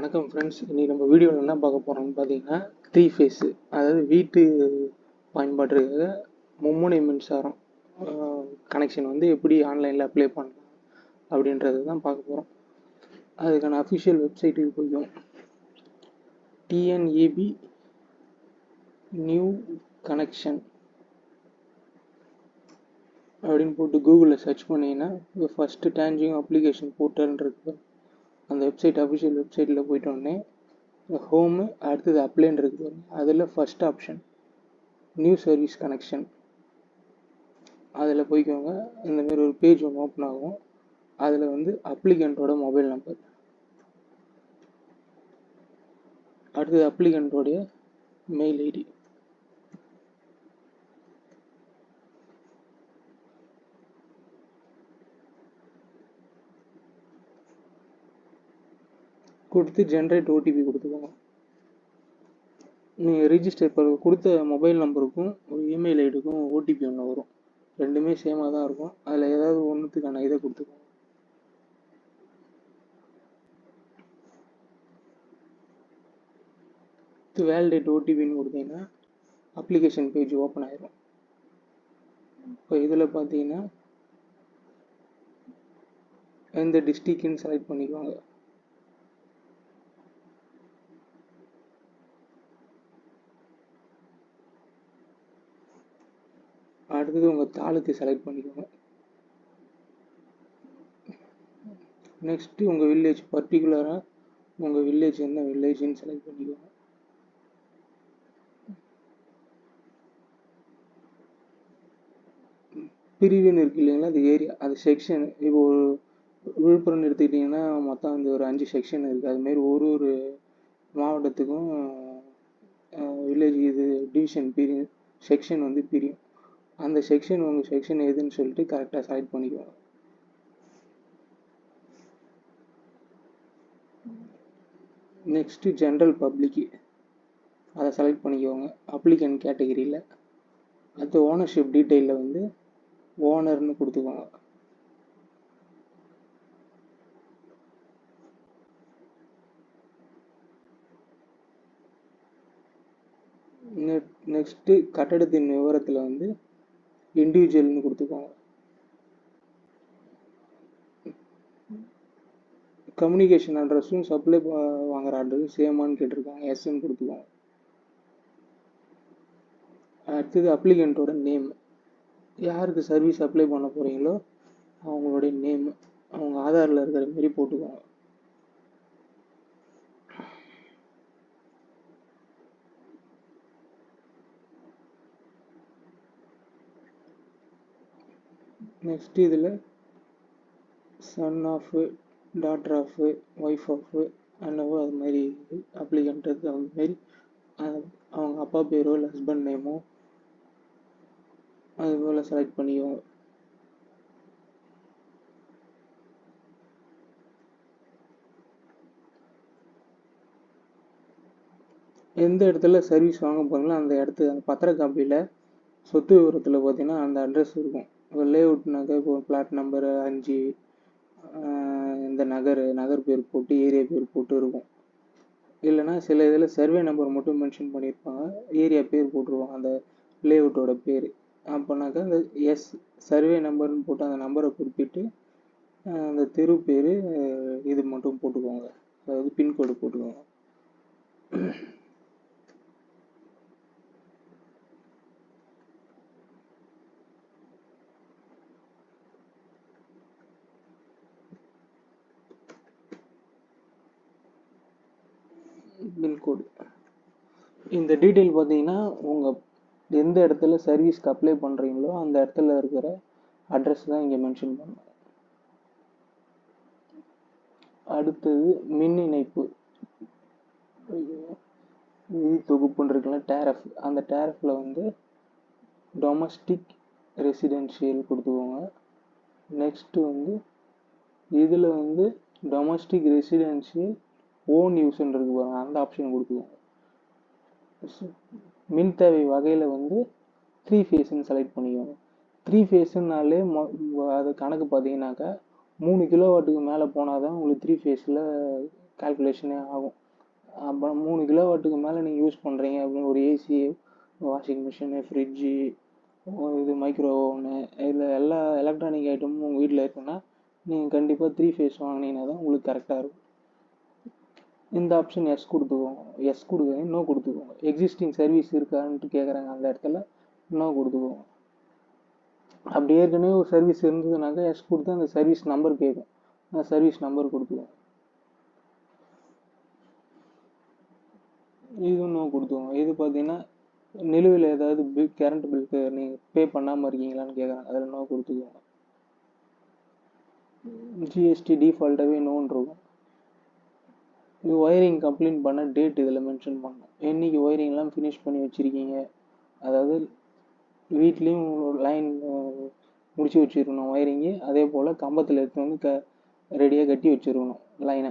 வணக்கம் ஃப்ரெண்ட்ஸ் இன்னைக்கு நம்ம வீடியோவில் என்ன பார்க்க போகிறோம்னு பார்த்தீங்கன்னா த்ரீ ஃபேஸு அதாவது வீட்டு பயன்பாட்டுக்காக மும்முனை மின்சாரம் கனெக்ஷன் வந்து எப்படி ஆன்லைனில் அப்ளை பண்ணலாம் அப்படின்றது தான் பார்க்க போகிறோம் அதுக்கான அஃபிஷியல் வெப்சைட்டுக்கு போய்க்கும் டிஎன்ஏபி நியூ கனெக்ஷன் அப்படின்னு போட்டு கூகுளில் சர்ச் பண்ணிங்கன்னா ஃபஸ்ட்டு டேஞ்சிங் அப்ளிகேஷன் போர்ட்டல்ன்றது அந்த வெப்சைட் அஃபிஷியல் வெப்சைட்டில் போயிட்டோடனே ஹோமு அடுத்தது அப்ளைன்னு இருக்குது பாருங்க. அதில் first option new service connection அதில் போய்க்கோங்க. இந்தமாரி ஒரு பேஜ் ஒன்று ஓப்பன் ஆகும். அதில் வந்து அப்ளிகண்ட்டோட மொபைல் நம்பர் அடுத்தது அப்ளிகண்ட்டோடைய மெயில் ஐடி கொடுத்து ஜென்ரேட் ஓடிபி கொடுத்துக்கோங்க. நீங்கள் ரிஜிஸ்டர் இப்போ கொடுத்த மொபைல் நம்பருக்கும் ஒரு இமெயில் ஐடிக்கும் ஓடிபி ஒன்று வரும். ரெண்டுமே சேமாக தான் இருக்கும். அதில் ஏதாவது ஒன்றுத்துக்கான இதை கொடுத்துக்கோங்க. வேலிடேட் ஓடிபின்னு கொடுத்தீங்கன்னா அப்ளிகேஷன் பேஜ் ஓப்பன் ஆயிரும். இப்போ இதில் பார்த்தீங்கன்னா எந்த டிஸ்ட்ரிக்ட்னு செலக்ட் பண்ணிக்கோங்க. அடுத்தது உங்கள் தாளுக்கு செலக்ட் பண்ணிக்கோங்க. நெக்ஸ்ட்டு உங்கள் வில்லேஜ் பர்டிகுலராக உங்கள் வில்லேஜ் என்ன வில்லேஜ்னு செலக்ட் பண்ணிக்கோங்க. பிரிவுன்னு இருக்கு இல்லைங்களா அது ஏரியா அது செக்ஷன் இப்போ ஒரு விழுப்புரம் எடுத்துக்கிட்டிங்கன்னா மொத்தம் இந்த ஒரு அஞ்சு செக்ஷன் இருக்குது அதுமாரி ஒரு ஒரு மாவட்டத்துக்கும் வில்லேஜ் இது டிவிஷன் பிரியும். செக்ஷன் வந்து பிரியும். அந்த செக்ஷன் உங்கள் செக்ஷன் எதுன்னு சொல்லிட்டு கரெக்டாக செலக்ட் பண்ணிக்கோங்க. நெக்ஸ்ட்டு ஜென்ரல் பப்ளிக்கு அதை செலக்ட் பண்ணிக்கோங்க. அப்ளிகன் கேட்டகிரியில் அடுத்து ஓனர்ஷிப் டீட்டெயிலில் வந்து ஓனர்னு கொடுத்துக்கோங்க. நெக்ஸ்ட்டு கட்டடத்தின் விவரத்தில் வந்து இண்டிவிஜுவல்னு கொடுத்துக்கோங்க கம்யூனிகேஷன் அட்ரஸும் சப்ளை வாங்குற அட்ரஸும் சேமான்னு கேட்டிருக்காங்க. எஸ்ன்னு கொடுத்துக்கோங்க அடுத்தது அப்ளிகண்ட்டோட நேம் யாருக்கு சர்வீஸ் அப்ளை பண்ண போகிறீங்களோ அவங்களுடைய நேம் அவங்க ஆதாரில் இருக்கிற மாரி போட்டுக்கோங்க. நெக்ஸ்ட் இதில் son of daughter of wife of அண்ணவோ அது மாதிரி அப்ளிகண்ட்டுக்கு அந்த மாதிரி அவங்க அப்பா பேரோ இல்லை ஹஸ்பண்ட் நேமோ அது போல் செலக்ட் பண்ணிக்கோங்க. எந்த இடத்துல சர்வீஸ் வாங்க போகிறீங்களோ அந்த இடத்து அந்த பத்திர காப்பியில் சொத்து விவரத்தில் பார்த்தீங்கன்னா அந்த அட்ரஸ் இருக்கும். இப்போ லேஅவுட்னாக்கா இப்போ பிளாட் நம்பர் அஞ்சு இந்த நகர் நகர் பேர் போட்டு ஏரியா பேர் போட்டு இருக்கும். இல்லைனா சில இதில் சர்வே நம்பர் மட்டும் மென்ஷன் பண்ணியிருப்பாங்க. ஏரியா பேர் போட்டுருவாங்க அந்த லேஅவுட்டோட பேர். அப்போனாக்கா அந்த எஸ் சர்வே நம்பர்னு போட்டு அந்த நம்பரை குறிப்பிட்டு அந்த தெரு பேர் இது மட்டும் போட்டுக்கோங்க. அதாவது பின்கோடு போட்டுக்கோங்க. கோடு இந்த டீட்டெயில் பார்த்தீங்கன்னா உங்கள் எந்த இடத்துல சர்வீஸ்க்கு அப்ளை பண்ணுறீங்களோ அந்த இடத்துல இருக்கிற அட்ரஸ் தான் இங்கே மென்ஷன் பண்ணணும் அடுத்தது மின் இணைப்பு. நிதி தொகுப்புன்னு இருக்குல்ல டேரஃப் அந்த டேரஃபில் வந்து டொமஸ்டிக் ரெசிடென்ஷியல் கொடுத்துக்கோங்க. நெக்ஸ்ட்டு வந்து இதில் வந்து டொமஸ்டிக் ரெசிடென்ஷியல் ஓன் யூஸ்ன்னு பாருங்க அந்த ஆப்ஷன் கொடுக்குவோம் மின் தேவை வகையில் வந்து த்ரீ ஃபேஸ்ன்னு செலக்ட் பண்ணிக்கோங்க. த்ரீ ஃபேஸுனாலே அது கணக்கு பார்த்தீங்கன்னாக்கா மூணு கிலோ வாட்டுக்கு மேலே போனால் தான் உங்களுக்கு த்ரீ ஃபேஸில் கால்குலேஷனே ஆகும். அப்புறம் மூணு கிலோ வாட்டுக்கு மேலே நீங்கள் யூஸ் பண்ணுறீங்க அப்படின்னு ஒரு ஏசி வாஷிங் மிஷினு ஃப்ரிட்ஜு இது மைக்ரோ ஓவனு இதில் எல்லா எலக்ட்ரானிக் ஐட்டமும் உங்கள் வீட்டில் இருக்குன்னா நீங்கள் கண்டிப்பாக த்ரீ ஃபேஸ் வாங்கினீங்கன்னா தான் உங்களுக்கு கரெக்டாக இருக்கும். இந்த ஆப்ஷன் எஸ் கொடுத்துக்கோங்க. எஸ் கொடுக்குறீங்க நோ கொடுத்துக்கோங்க. எக்ஸிஸ்டிங் சர்வீஸ் இருக்கான்ட்டு கேட்குறாங்க அந்த இடத்துல நோ கொடுத்துக்கோங்க. அப்படி ஏற்கனவே ஒரு சர்வீஸ் இருந்ததுனாக்கா எஸ் கொடுத்து அந்த சர்வீஸ் நம்பர் கேட்கும் அந்த சர்வீஸ் நம்பர் கொடுத்துக்கோங்க. இதுவும் நோ கொடுத்துக்கோங்க. இது பார்த்தீங்கன்னா நிலுவையில் ஏதாவது பில் கரண்ட் பில்க்கு நீங்கள் பே பண்ணாமல் இருக்கீங்களான்னு கேட்குறாங்க அதில் நோ கொடுத்துக்கோங்க. ஜிஎஸ்டி டிஃபால்ட்டாகவே நோன் இருக்கும். இது ஒயரிங் கம்ப்ளைண்ட் பண்ண டேட் இதில் மென்ஷன் பண்ணணும் என்னைக்கு ஒயரிங்லாம் ஃபினிஷ் பண்ணி வச்சுருக்கீங்க? அதாவது வீட்லேயும் லைன் முடிச்சு வச்சுருக்கணும் ஒயரிங்கு அதே போல் கம்பத்தில் எடுத்து வந்து க ரெடியாக கட்டி வச்சுருக்கணும் லைனை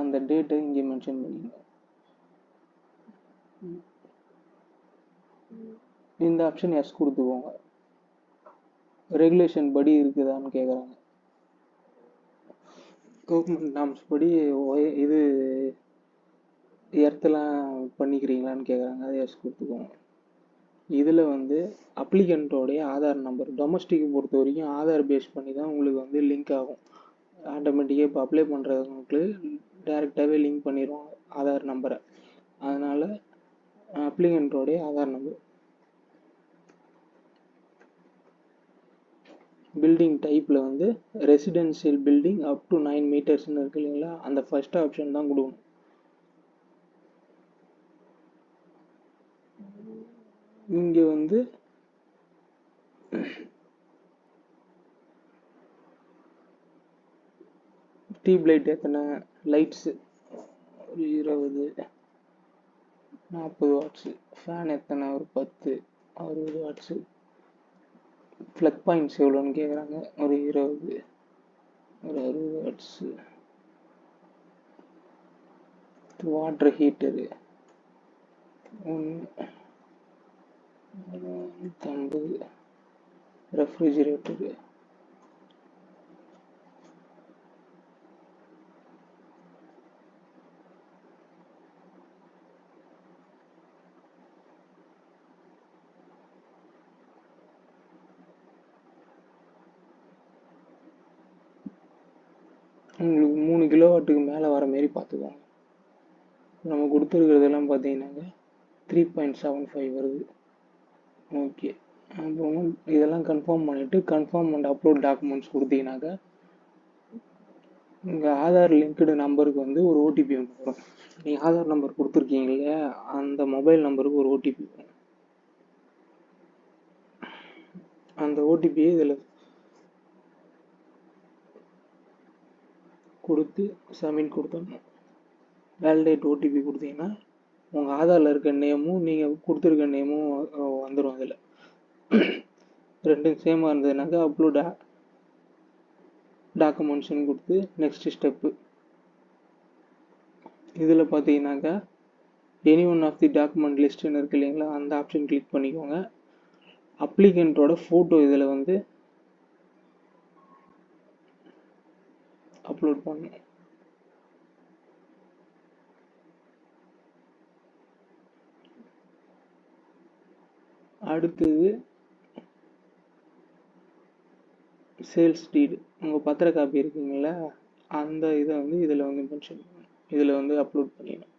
அந்த டேட்டை இங்கே மென்ஷன் பண்ணிக்கணும் இந்த ஆப்ஷன் எஸ் கொடுத்துக்கோங்க. ரெகுலேஷன் படி இருக்குதான்னு கேட்குறாங்க கவர்மெண்ட் நாம்ஸ் படி இது எர்த்தெல்லாம் பண்ணிக்கிறீங்களான்னு கேட்குறாங்க அதை எஸ் கொடுத்துக்கோங்க. இதில் வந்து அப்ளிகண்ட்டோடைய ஆதார் நம்பர் டொமஸ்டிக் பொறுத்த வரைக்கும் ஆதார் பேஸ் பண்ணி தான் உங்களுக்கு வந்து லிங்க் ஆகும். ஆட்டோமேட்டிக்காக இப்போ அப்ளை பண்ணுறவங்களுக்கு டேரெக்டாகவே லிங்க் பண்ணிடுவாங்க ஆதார் நம்பரை அதனால் அப்ளிகண்ட்டோடைய ஆதார் நம்பர் பில்டிங் டைப்பில் வந்து residential building up to nine மீட்டர்ஸ்னு இருக்கு இல்லைங்களா? அந்த ஃபர்ஸ்ட் ஆப்ஷன் தான் கொடுக்கணும். இங்கே வந்து டியூப் லைட் எத்தனை? லைட்ஸு ஒரு இருபது நாற்பது வாட்ஸு ஃபேன் எத்தனை? ஒரு பத்து அறுபது வாட்ஸு ஃப்ளக் பாயிண்ட்ஸ் எவ்வளோன்னு கேட்குறாங்க ஒரு இருபது ஒரு அறுபது வாட்ஸு வாட்டர் ஹீட்டரு ஒன்று ஐம்பது ரெஃப்ரிஜிரேட்டரு உங்களுக்கு மூணு கிலோ வாட்டுக்கு மேலே வர மாரி பார்த்துக்கோங்க நம்ம கொடுத்துருக்கிறதெல்லாம் பார்த்தீங்கன்னாக்க த்ரீ பாயிண்ட் செவன் ஃபைவ் வருது. ஓகே அப்புறம் இதெல்லாம் கன்ஃபார்ம் பண்ணிவிட்டு கன்ஃபார்ம் அண்ட் அப்லோட் டாக்குமெண்ட்ஸ் கொடுத்தீங்கன்னாக்கா உங்கள் ஆதார் லிங்க்டு நம்பருக்கு வந்து ஒரு ஓடிபி ஒன்று வரும். நீங்கள் ஆதார் நம்பர் கொடுத்துருக்கீங்க இல்லையா? அந்த மொபைல் நம்பருக்கு ஒரு ஓடிபி வரும். அந்த ஓடிபியை இதில் கொடுத்து சப்மிட் கொடுத்துடணும் வேலிடேட் ஓடிபி கொடுத்தீங்கன்னா உங்கள் ஆதாரில் இருக்க நேமும் நீங்கள் கொடுத்துருக்க நேமும் வந்துடும் அதில். ரெண்டும் சேமாக இருந்ததுனாக்கா அப்லோட் டாக்குமெண்ட்ஸ்னு கொடுத்து நெக்ஸ்ட் ஸ்டெப்பு இதில் பார்த்தீங்கன்னாக்கா any one of the document லிஸ்ட்டுன்னு இருக்கு இல்லைங்களா அந்த ஆப்ஷன் கிளிக் பண்ணிக்கோங்க. அப்ளிகண்ட்டோட ஃபோட்டோ இதில் வந்து அப்லோட் பண்ணணும் அடுத்தது சேல்ஸ் டீடு உங்கள் பத்திர காப்பி இருக்குங்களா? அந்த இதை வந்து இதில் வந்து மென்ஷன் பண்ணணும். இதில் வந்து அப்லோட் பண்ணிடணும்.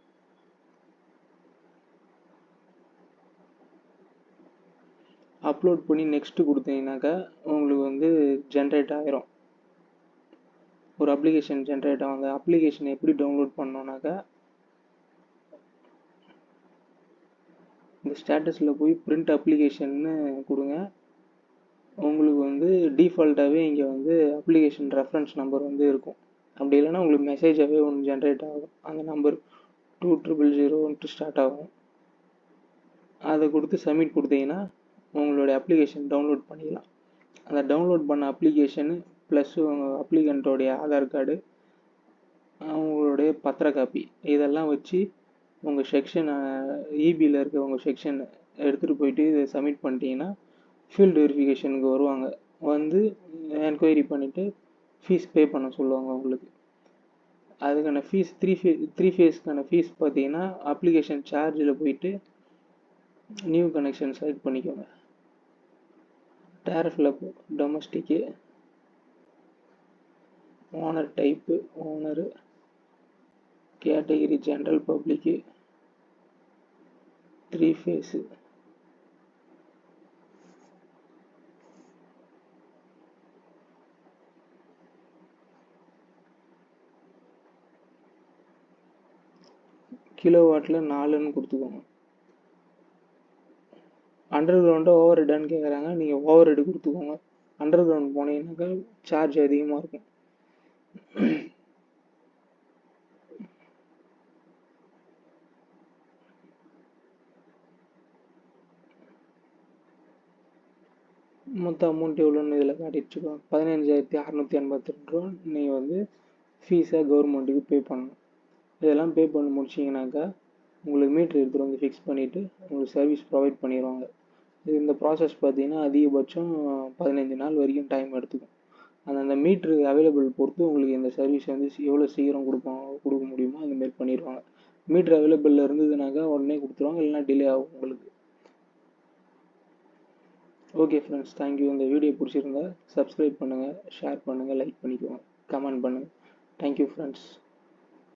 அப்லோட் பண்ணி நெக்ஸ்ட்டு கொடுத்தீங்கன்னாக்கா உங்களுக்கு வந்து ஜென்ரேட் ஆகிரும் ஒரு அப்ளிகேஷன் ஜென்ரேட் ஆகும் அந்த அப்ளிகேஷன் எப்படி டவுன்லோட் பண்ணோன்னாக்கா இந்த ஸ்டேட்டஸில் போய் பிரிண்ட் அப்ளிகேஷன்னு கொடுங்க. உங்களுக்கு வந்து டிஃபால்ட்டாகவே இங்கே வந்து அப்ளிகேஷன் ரெஃபரன்ஸ் நம்பர் வந்து இருக்கும். அப்படி இல்லைன்னா உங்களுக்கு மெசேஜாகவே ஒன்று ஜென்ரேட் ஆகும். அந்த நம்பர் டூ ட்ரிபிள் ஜீரோன்ட்டு ஸ்டார்ட் ஆகும். அதை கொடுத்து சப்மிட் கொடுத்தீங்கன்னா உங்களுடைய அப்ளிகேஷன் டவுன்லோட் பண்ணிக்கலாம் அந்த டவுன்லோட் பண்ண அப்ளிகேஷனு ப்ளஸ் உங்கள் அப்ளிகண்ட்டோடைய ஆதார் கார்டு அவங்களுடைய பத்திர காப்பி இதெல்லாம் வச்சு உங்கள் செக்ஷன் இபியில் இருக்க உங்கள் செக்ஷன் எடுத்துகிட்டு போயிட்டு இதை சப்மிட் பண்ணிட்டீங்கன்னா ஃபீல்டு வெரிஃபிகேஷனுக்கு வருவாங்க. வந்து என்கொயரி பண்ணிவிட்டு ஃபீஸ் பே பண்ண சொல்லுவாங்க உங்களுக்கு. அதுக்கான ஃபீஸ் த்ரீ ஃபே த்ரீ ஃபேஸ்க்கான ஃபீஸ் பார்த்தீங்கன்னா அப்ளிகேஷன் சார்ஜில் போயிட்டு நியூ கனெக்ஷன் செலக்ட் பண்ணிக்கோங்க. டேரஃபில் domestic owner type owner category general public three phase kilo வாட்டில் நாலுன்னு கொடுத்துக்கோங்க. அண்டர் கிரவுண்டு ஓவர் ஹெட்டான்னு கேட்குறாங்க நீங்கள் ஓவர் ஹெட் கொடுத்துக்கோங்க. அண்டர் கிரவுண்ட் போனீங்கன்னாக்கா சார்ஜ் அதிகமாக இருக்கும். மொத்த அமௌண்ட் எவ்வளோன்னு இதில் காட்டிட்டுருக்கோம் பதினஞ்சாயிரத்தி அறநூற்றி எண்பத்தி ரெண்டு ரூபா. நீங்கள் வந்து ஃபீஸாக கவர்மெண்ட்டுக்கு பே பண்ணணும். இதெல்லாம் பே பண்ணி முடிச்சிங்கனாக்கா உங்களுக்கு மீட்ரு எடுத்துகிட்டு வந்து ஃபிக்ஸ் பண்ணிவிட்டு உங்களுக்கு சர்வீஸ் ப்ரொவைட் பண்ணிடுவாங்க இது இந்த ப்ராசஸ் பார்த்தீங்கன்னா அதிகபட்சம் பதினஞ்சு நாள் வரைக்கும் டைம் எடுத்துக்கும். அந்தந்த மீட்ரு அவைலபிள் பொறுத்து உங்களுக்கு இந்த சர்வீஸ் வந்து எவ்வளோ சீக்கிரம் கொடுப்போம் கொடுக்க முடியுமோ அந்தமாரி பண்ணிடுவாங்க. மீட்ரு அவைலபிளில் இருந்ததுனாக்கா உடனே கொடுத்துருவாங்க இல்லைனா டிலே ஆகும் உங்களுக்கு. ஓகே ஃப்ரெண்ட்ஸ் தேங்க்யூ இந்த வீடியோ பிடிச்சிருந்தா சப்ஸ்கிரைப் பண்ணுங்கள் ஷேர் பண்ணுங்கள் லைக் பண்ணிக்கோங்க கமெண்ட் பண்ணுங்கள் தேங்க்யூ ஃப்ரெண்ட்ஸ்